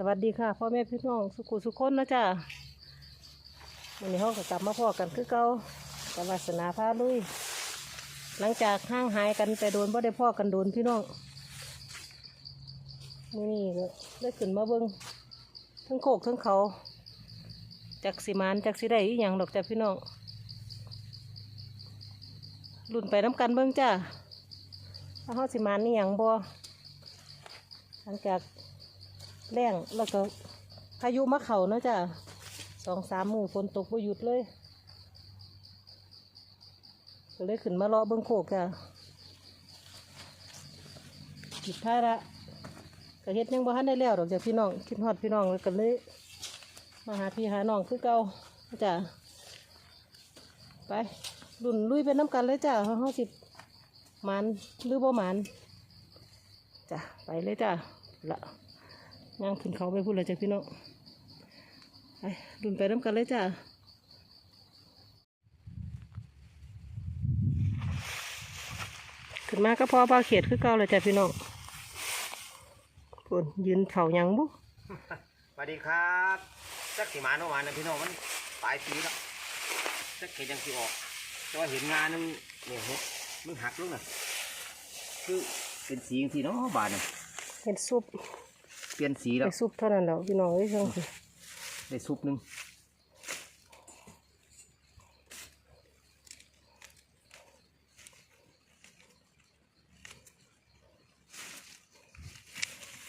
สวัสดีค่ะพ่อแม่พี่น้องสุขุสุขคนนะจ๊ะวันนี้ห้องก็กลับมาพ่อกันคือเก่ากับวาสนาพาลุย หลังจากห่างหายกันแต่โดนบ่ได้พ่อกันโดนพี่น้องมื่อนี้ก็ได้ขึ้นมาเบิ้งทั้งโคกทั้งเขาจากสิมานจากสิได้อีหยังดอกจ้ะพี่น้องรุ่นไปน้ำกันเบิ้งจ้าว่าเฮาสิมานนี่หยังบ่หลังจาก แรงแล้วก็พายุมะเขาเนาะจ้ะสองสามหมือฝนตกบ่หยุดเลยก็เลยขึ้นมาเลาะเบิ้งโคกจ้ะผิดท่าละก็เฮ็ดยังบ่ทันได้แล้วดอกจ้ะพี่น้องคิดฮอดพี่น้องเลยก็เลยมาหาพี่หาน้องคือเก่าจ้ะไปรุ่นลุยไปน้ำกันเลยจ้ะเฮาสิหมันหรือบ่มันจ้ะไปเลยจ้ะละ ย่างขึ้นเขาไปพูดเลยจ้ะพี่น้องไปดุนไปน้ำกันเลยจ้ะขึ้นมาก็พอเบาเขียดคือเก่าเลยจ้ะพี่น้องปุ่นยืนเข่ายังบุสวัสดีครับจักสีมาโนวานนะพี่น้องมันปลายปีแล้วจักเห็นยังสีออกแต่ว่าเห็นงานนึงเนี่ยเห็ดมันหักลงน่ะคือเป็นสีสีเนาะบานน่ะเห็นซุป เปลี่ยนสีแล้ไปวซุปเท่านั้นแล้วพี่น้องเอ้ยช่างสิได้ซุปหนึง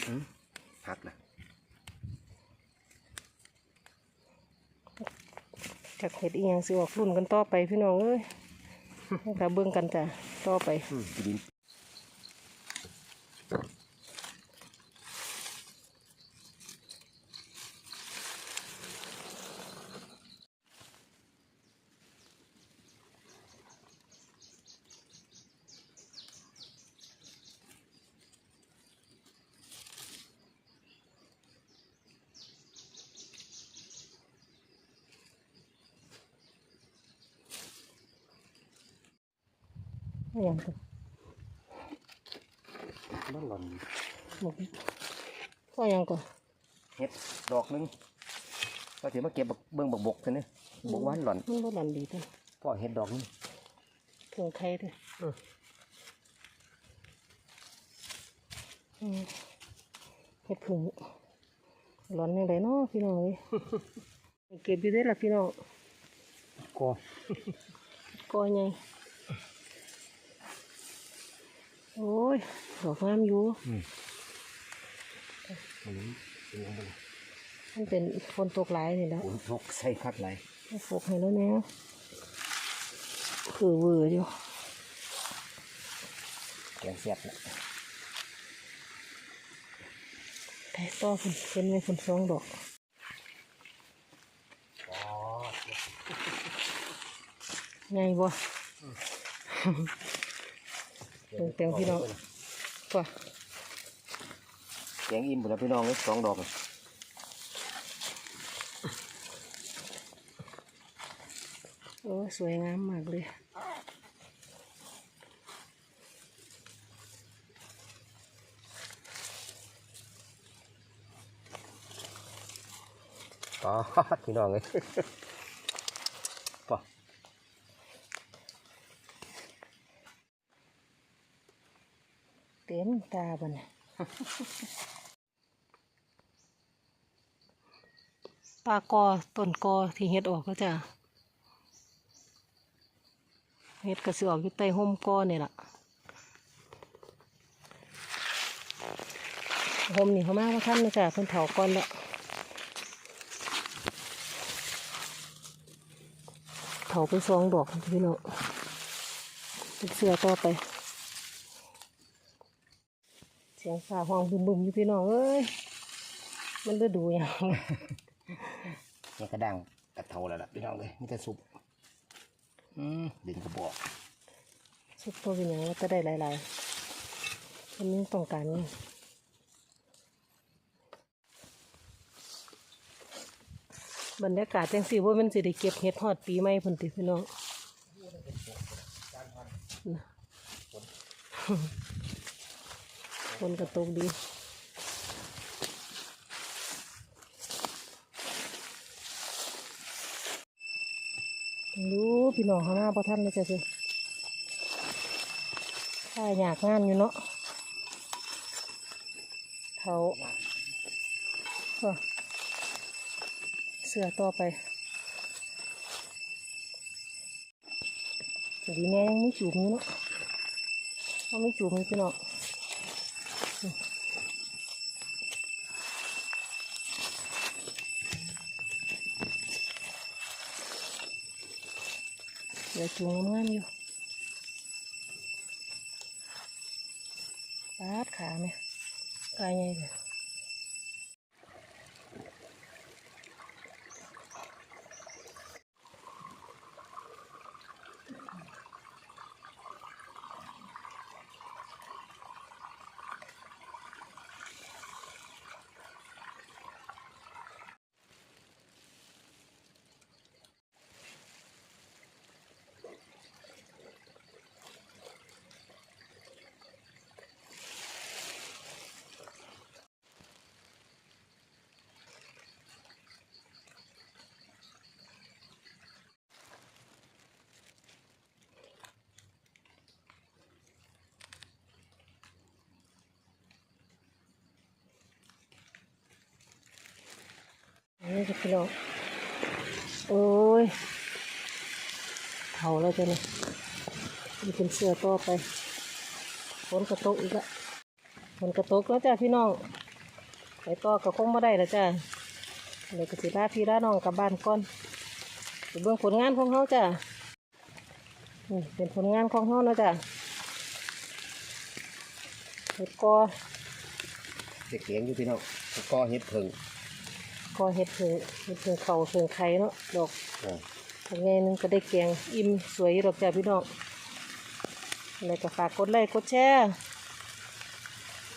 อืมหักนะจากเห็ดอีหยังสิออกรุ่นกันต่อไปพี่น้องเอ้ยให้ตาเบิ่งกันจ้ะต่อไป อืมดิน อีหยังตัวมันหล่อนหมกก็ยังก่อนเห็ดดอกหนึงก็ถือมาเก็บบักเบิ่งบักบกใช่ไหมบกหวานหล่อนมันบ่หลันดีจ้ะพ่อเห็ดดอกหนึง เครื่องไทยด้วยเอออืมเห็ดผึ่งร้อนยังไงเนาะพี่น้องเอ้ย เก็บอยู่ได้อล่ะพี่น้อง ก็ก้อยไง โอ้ยดอกงามอยู่มันเป็นยังไงมันเป็นฝนตกหลายนี่แหล้วฝนตกใส่คักไหลายฝกให้แล้วเนี่ยคือเวอร์อยู่แกงเสียบนะแต่ต่อคุณเป็นไว้คุณสองดอกอ๋อไงบ่ เต็มพี่น้องกว่าแกงอิ่มหมดแล้วพี่น้องเลยสองดอกเลยโอ้ยสวยงามมากเลยอ๋อพี่น้องเลยป่ะ เต็มตาบันปลากอต้นกอที่เฮ็ดออกก็จะเฮ็ดกระสือออกอยู่ใต้ห่มกอเนี่ยล่ะห่มนี่เขามากว่าท่านนะจ๊ะเพิ่นเผาก่อนล้วเผาไปสองดอกพี่น้องเป็นเสือต่อไป เสียงฟ้าห้องบึมๆอยู่พี่น้องเอ้ยมันฤดูอย่างนี่กระดังกระเทาแล้วล่ะพี่น้องเลยมีแต่สุปอืมดินกระบอกสุดตัวเป็นอย่างว่าจะได้หลายๆคนนี้ต้องการนี่บรรยากาศจังสิว่ามันสิได้เก็บเห็ดฮอดปีใหม่พุ่นติพี่น้องน่ะ ฝนก็ตกดีดูพี่น้องเขาหน้าพอท่านเลยจ้ะสิถ้าอยากงานอยู่เนาะเท้าเสือต่อไปสวัสดีแม่ยังไม่จูบมือเนาะเขาไม่จูบมือพี่น้อง เดี๋ยวจูงงามอยู่ปาดขาไหมกายใหญ่เลย นี่จะพี่น้องโอ้ยเผาแล้วจ้ะเนี่ยนี่เป็นเสือต่อไปฝนกระตกอีกละฝนกระตกแล้วจ้ะพี่น้องไปต่อก็คงไม่ได้แล้วจ้ะเลยก็สิลาพี่ลาน้องกลับบ้านก่อนเบิ่งผลงานของเขาจ้ะนี่เป็นผลงานของเขาเนาะจ้ะเห็ดกอเด็กเลี้ยงอยู่พี่น้องแล้วก็เฮ็ดเพิง กอเห็ดเผือเห็ดเผือเขาเผือไข่เนาะดอกอ่าทำไงนึงก็ได้แกงอิ่มสวยอยู่ดอกจ้าพี่น้องอะไรก็ฝากกดไลค์กดแชร์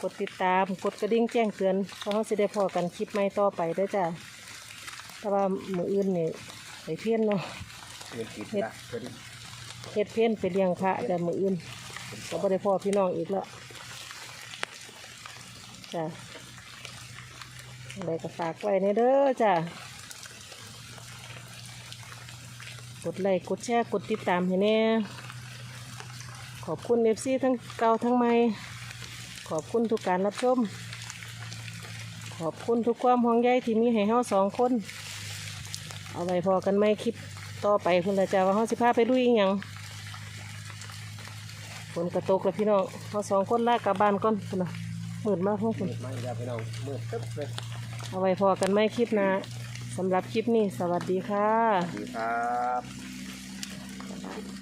กดติดตามกดกระดิ่งแจ้งเตือนเพราะเขาจะได้พอกันคลิปใหม่ต่อไปได้อจ้าแต่ว่ามืออื่นนี่ไปเพี้ยนเนาะเงินกินละเพิ่นเฮ็ดเพี้ยนไปเลี้ยงพระจ้ามืออื่นก็บ่ได้พอพี่น้องอีกแล้วจ้าอะ ไรก็ฝากไว้ในเด้อจ้ากดไลค์กดแชร์กดติดตามให้แน่ขอบคุณเอฟซีทั้งเก่าทั้งใหม่ขอบคุณทุกการรับชม ขอบคุณทุกความห่วงใยที่มีให้เฮาสองคน เอาไว้พอกันไหมคลิปต่อไปเพื่นละจ้าว่าเฮาสิพาไปลุยอหยังฝนกระตกแล้วพี่น้องเฮาสองคนลากกลับบ้านก่อนพุ่นะมืดมากพวกคุณมืดมาอีกแล้วพี่น้องมืดตึ๊บเลย เอาไว้พอกันไม่คลิปหนะสำหรับคลิปนี้ สวัสดีค่ะสวัสดีครับ